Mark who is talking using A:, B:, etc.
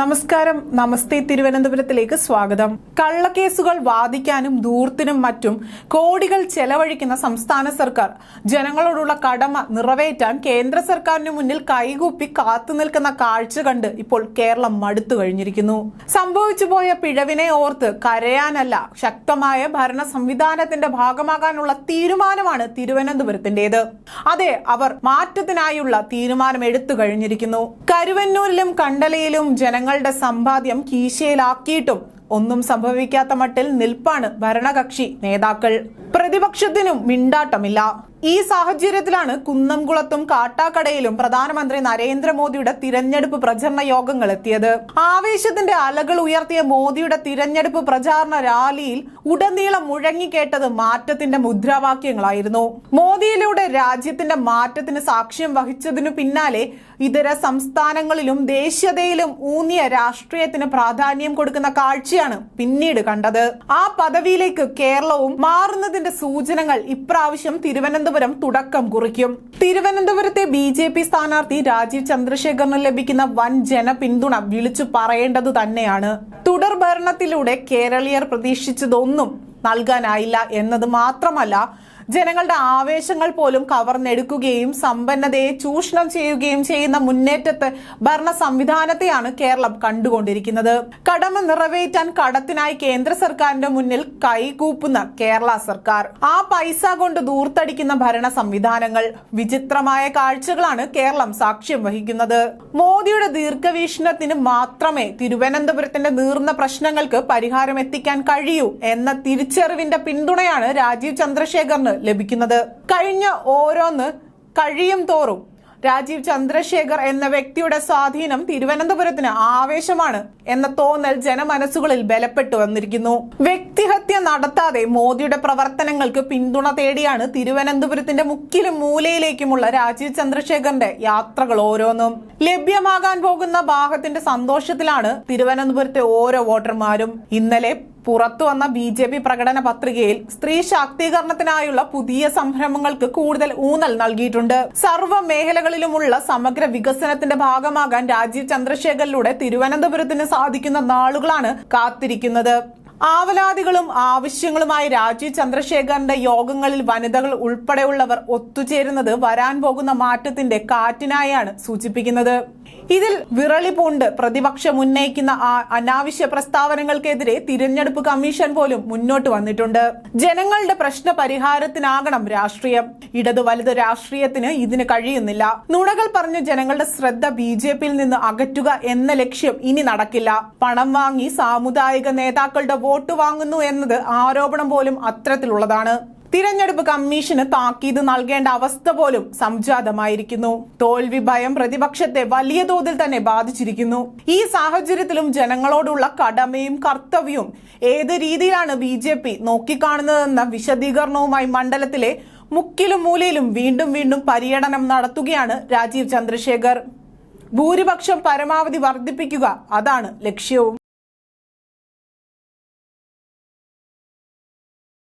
A: നമസ്കാരം. നമസ്തേ തിരുവനന്തപുരത്തിലേക്ക് സ്വാഗതം. കള്ളക്കേസുകൾ വാദിക്കാനും ദൂർത്തിനും മറ്റും കോടികൾ ചെലവഴിക്കുന്ന സംസ്ഥാന സർക്കാർ ജനങ്ങളോടുള്ള കടമ നിറവേറ്റാൻ കേന്ദ്ര സർക്കാരിന് മുന്നിൽ കൈകൂപ്പി കാത്തു നിൽക്കുന്ന കാഴ്ച കണ്ട് ഇപ്പോൾ കേരളം മടുത്തു കഴിഞ്ഞിരിക്കുന്നു. സംഭവിച്ചു പോയ പിഴവിനെ ഓർത്ത് കരയാനല്ല ശക്തമായ ഭരണ സംവിധാനത്തിന്റെ ഭാഗമാകാനുള്ള തീരുമാനമാണ് തിരുവനന്തപുരത്തിന്റേത്. അതെ അവർ മാറ്റത്തിനായുള്ള തീരുമാനം എടുത്തു കഴിഞ്ഞിരിക്കുന്നു. കരുവന്നൂരിലും കണ്ടലയിലും ജനങ്ങളുടെ സമ്പാദ്യം കീശയിലാക്കിയിട്ടും ഒന്നും സംഭവിക്കാത്ത മട്ടിൽ നിൽപ്പാണ് ഭരണകക്ഷി നേതാക്കൾ. പ്രതിപക്ഷത്തിനും മിണ്ടാട്ടമില്ല. ഈ സാഹചര്യത്തിലാണ് കുന്നംകുളത്തും കാട്ടാക്കടയിലും പ്രധാനമന്ത്രി നരേന്ദ്രമോദിയുടെ തിരഞ്ഞെടുപ്പ് പ്രചരണ യോഗങ്ങൾ എത്തിയത്. ആവേശത്തിന്റെ അലകൾ ഉയർത്തിയ മോദിയുടെ തിരഞ്ഞെടുപ്പ് പ്രചാരണ റാലിയിൽ ഉടനീളം മുഴങ്ങിക്കേട്ടത് മാറ്റത്തിന്റെ മുദ്രാവാക്യങ്ങളായിരുന്നു. മോദിയിലൂടെ രാജ്യത്തിന്റെ മാറ്റത്തിന് സാക്ഷ്യം വഹിച്ചതിനു പിന്നാലെ ഇതര സംസ്ഥാനങ്ങളിലും ദേശീയതയിലും ഊന്നിയ രാഷ്ട്രീയത്തിന് പ്രാധാന്യം കൊടുക്കുന്ന കാഴ്ചയാണ് പിന്നീട് കണ്ടത്. ആ പദവിയിലേക്ക് കേരളവും മാറുന്നതിന്റെ സൂചനകൾ ഇപ്രാവശ്യം തിരുവനന്തപുരം തുടക്കം കുറിക്കും. തിരുവനന്തപുരത്തെ ബി ജെ പി സ്ഥാനാർത്ഥി രാജീവ് ചന്ദ്രശേഖറിന് ലഭിക്കുന്ന വൻ ജനപിന്തുണ വിളിച്ചു പറയേണ്ടത് തന്നെയാണ്. തുടർ ഭരണത്തിലൂടെ കേരളീയർ പ്രതീക്ഷിച്ചതൊന്നും നൽകാനായില്ല എന്നത് മാത്രമല്ല ജനങ്ങളുടെ ആവേശങ്ങൾ പോലും കവർന്നെടുക്കുകയും സമ്പന്നതയെ ചൂഷണം ചെയ്യുകയും ചെയ്യുന്ന മുന്നേറ്റത്തെ ഭരണ സംവിധാനത്തെയാണ് കേരളം കണ്ടുകൊണ്ടിരിക്കുന്നത്. കടമ നിറവേറ്റാൻ കടത്തിനായി കേന്ദ്ര സർക്കാരിന്റെ മുന്നിൽ കൈകൂപ്പുന്ന കേരള സർക്കാർ. ആ പൈസ കൊണ്ട് ദൂർത്തടിക്കുന്ന ഭരണ സംവിധാനങ്ങൾ വിചിത്രമായ കാഴ്ചകളാണ് കേരളം സാക്ഷ്യം വഹിക്കുന്നത്. മോദിയുടെ ദീർഘവീക്ഷണത്തിന് മാത്രമേ തിരുവനന്തപുരത്തിന്റെ നീർന്ന പ്രശ്നങ്ങൾക്ക് പരിഹാരം എത്തിക്കാൻ കഴിയൂ എന്ന തിരിച്ചറിവിന്റെ പിന്തുണയാണ് രാജീവ് ചന്ദ്രശേഖറിന് ലഭിക്കുന്നത്. കഴിഞ്ഞ ഓരോന്ന് കഴിയും തോറും രാജീവ് ചന്ദ്രശേഖർ എന്ന വ്യക്തിയുടെ സ്വാധീനം തിരുവനന്തപുരത്തിന് ആവേശമാണ് എന്ന തോന്നൽ ജനമനസ്സുകളിൽ ബലപ്പെട്ടു വന്നിരിക്കുന്നു. വ്യക്തിഹത്യ നടത്താതെ മോദിയുടെ പ്രവർത്തനങ്ങൾക്ക് പിന്തുണ തേടിയാണ് തിരുവനന്തപുരത്തിന്റെ മുക്കിലും മൂലയിലേക്കുമുള്ള രാജീവ് ചന്ദ്രശേഖറിന്റെ യാത്രകൾ ഓരോന്നും. ലഭ്യമാകാൻ പോകുന്ന ഭാഗത്തിന്റെ സന്തോഷത്തിലാണ് തിരുവനന്തപുരത്തെ ഓരോ വോട്ടർമാരും. ഇന്നലെ പുറത്തു വന്ന ബി ജെ പി പ്രകടന പത്രികയിൽ സ്ത്രീ ശാക്തീകരണത്തിനായുള്ള പുതിയ സംരംഭങ്ങൾക്ക് കൂടുതൽ ഊന്നൽ നൽകിയിട്ടുണ്ട്. സർവ മേഖലകളിലുമുള്ള സമഗ്ര വികസനത്തിന്റെ ഭാഗമാകാൻ രാജീവ് ചന്ദ്രശേഖറിലൂടെ തിരുവനന്തപുരത്തിന് സാധിക്കുന്ന നാളുകളാണ് കാത്തിരിക്കുന്നത്. ആവലാതികളും ആവശ്യങ്ങളുമായി രാജീവ് ചന്ദ്രശേഖറിന്റെ യോഗങ്ങളിൽ വനിതകൾ ഉൾപ്പെടെയുള്ളവർ ഒത്തുചേരുന്നത് വരാൻ പോകുന്ന മാറ്റത്തിന്റെ കാറ്റിനായാണ് സൂചിപ്പിക്കുന്നത്. ഇതിൽ വിറളി പൂണ്ട് പ്രതിപക്ഷം ഉന്നയിക്കുന്ന അനാവശ്യ പ്രസ്താവനകൾക്കെതിരെ തിരഞ്ഞെടുപ്പ് കമ്മീഷൻ പോലും മുന്നോട്ട് വന്നിട്ടുണ്ട്. ജനങ്ങളുടെ പ്രശ്ന പരിഹാരത്തിനാകണം രാഷ്ട്രീയം. ഇടതു വലുത് രാഷ്ട്രീയത്തിന് ഇതിന് കഴിയുന്നില്ല. നുണകൾ പറഞ്ഞ് ജനങ്ങളുടെ ശ്രദ്ധ ബി ജെ പിയിൽ നിന്ന് അകറ്റുക എന്ന ലക്ഷ്യം ഇനി നടക്കില്ല. പണം വാങ്ങി സാമുദായിക നേതാക്കളുടെ വോട്ട് വാങ്ങുന്നു എന്നത് ആരോപണം പോലും അത്തരത്തിലുള്ളതാണ്. തിരഞ്ഞെടുപ്പ് കമ്മീഷന് താക്കീത് നൽകേണ്ട അവസ്ഥ പോലും സംജാതമായിരിക്കുന്നു. തോൽവി ഭയം പ്രതിപക്ഷത്തെ വലിയ തോതിൽ തന്നെ ബാധിച്ചിരിക്കുന്നു. ഈ സാഹചര്യത്തിലും ജനങ്ങളോടുള്ള കടമയും കർത്തവ്യവും ഏത് രീതിയിലാണ് ബി ജെ പി നോക്കിക്കാണുന്നതെന്ന വിശദീകരണവുമായി മണ്ഡലത്തിലെ മുക്കിലും മൂലയിലും വീണ്ടും വീണ്ടും പര്യടനം നടത്തുകയാണ് രാജീവ് ചന്ദ്രശേഖർ. ഭൂരിപക്ഷം പരമാവധി വർദ്ധിപ്പിക്കുക അതാണ് ലക്ഷ്യവും.